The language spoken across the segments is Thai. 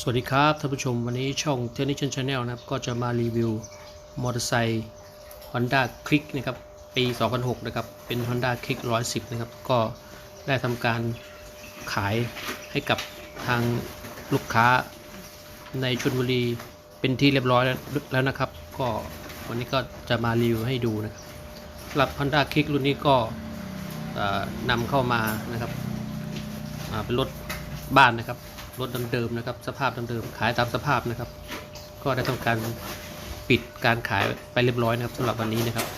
สวัสดีครับท่านผู้ชมวันนี้ช่อง t e c h n i c i a n Channel นะครับ ก็จะมารีวิวมอเตอร์ไซค์ Honda Click นะครับ ปี 2006 นะครับ เป็น Honda Click 110 นะครับ ก็ได้ทำการขายให้กับทางลูกค้าในชลบุรีเป็นที่เรียบร้อยแล้วลวนะครับ ก็วันนี้ก็จะมารีวิวให้ดูนะครับสำหรับ Honda Click รุ่นนี้ก็นำเข้ามานะครับเป็นรถบ้านนะครับ รถเดิมๆนะครับ สภาพเดิมๆขายตามสภาพนะครับ ก็ได้ทำการปิดการขายไปเรียบร้อยนะครับสำหรับวันนี้นะครับ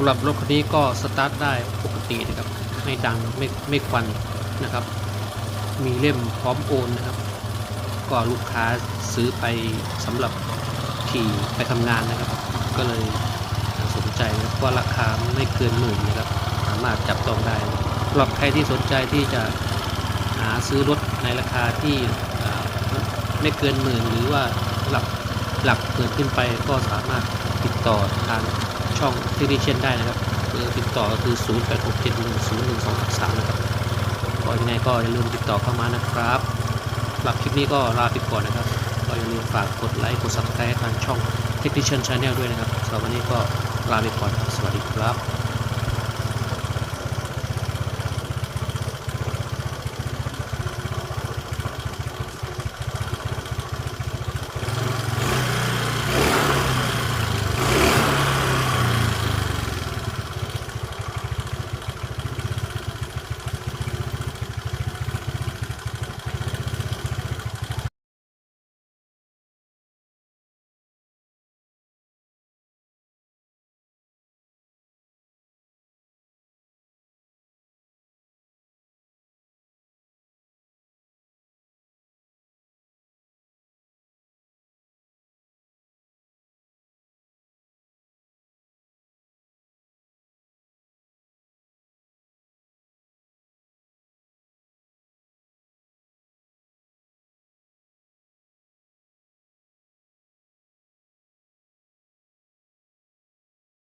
สำหรับรถคันนี้ก็สตาร์ทได้ปกตินะครับ ไม่ดังไม่ไม่ควันนะครับ มีเล่มพร้อมโอนนะครับ ก็ลูกค้าซื้อไปสำหรับขี่ไปทำงานนะครับ ก็เลยสนใจนะครับว่าราคาไม่เกินหมื่นนะครับ สามารถจับต้องได้สำหรับใครที่สนใจที่จะหาซื้อรถในราคาที่ไม่เกินหมื่นหรือว่าหลักหลักหมื่นขึ้นไปก็สามารถติดต่อทางช่องเทคนิเช่นได้นะครับเบอร์ติดต่อก็คือ 0 8 6 7 1 0 1 2 3นะครับ ก็ยังไงก็อย่าลืมติดต่อเข้ามานะครับสำหรับคลิปนี้ก็ลาไปก่อนนะครับ ก็อย่าลืมฝากกดไลค์กด subscribe ทางช่อง Technician Channel ด้วยนะครับสำหรับวันนี้ก็ลาไปก่อนสวัสดีครับ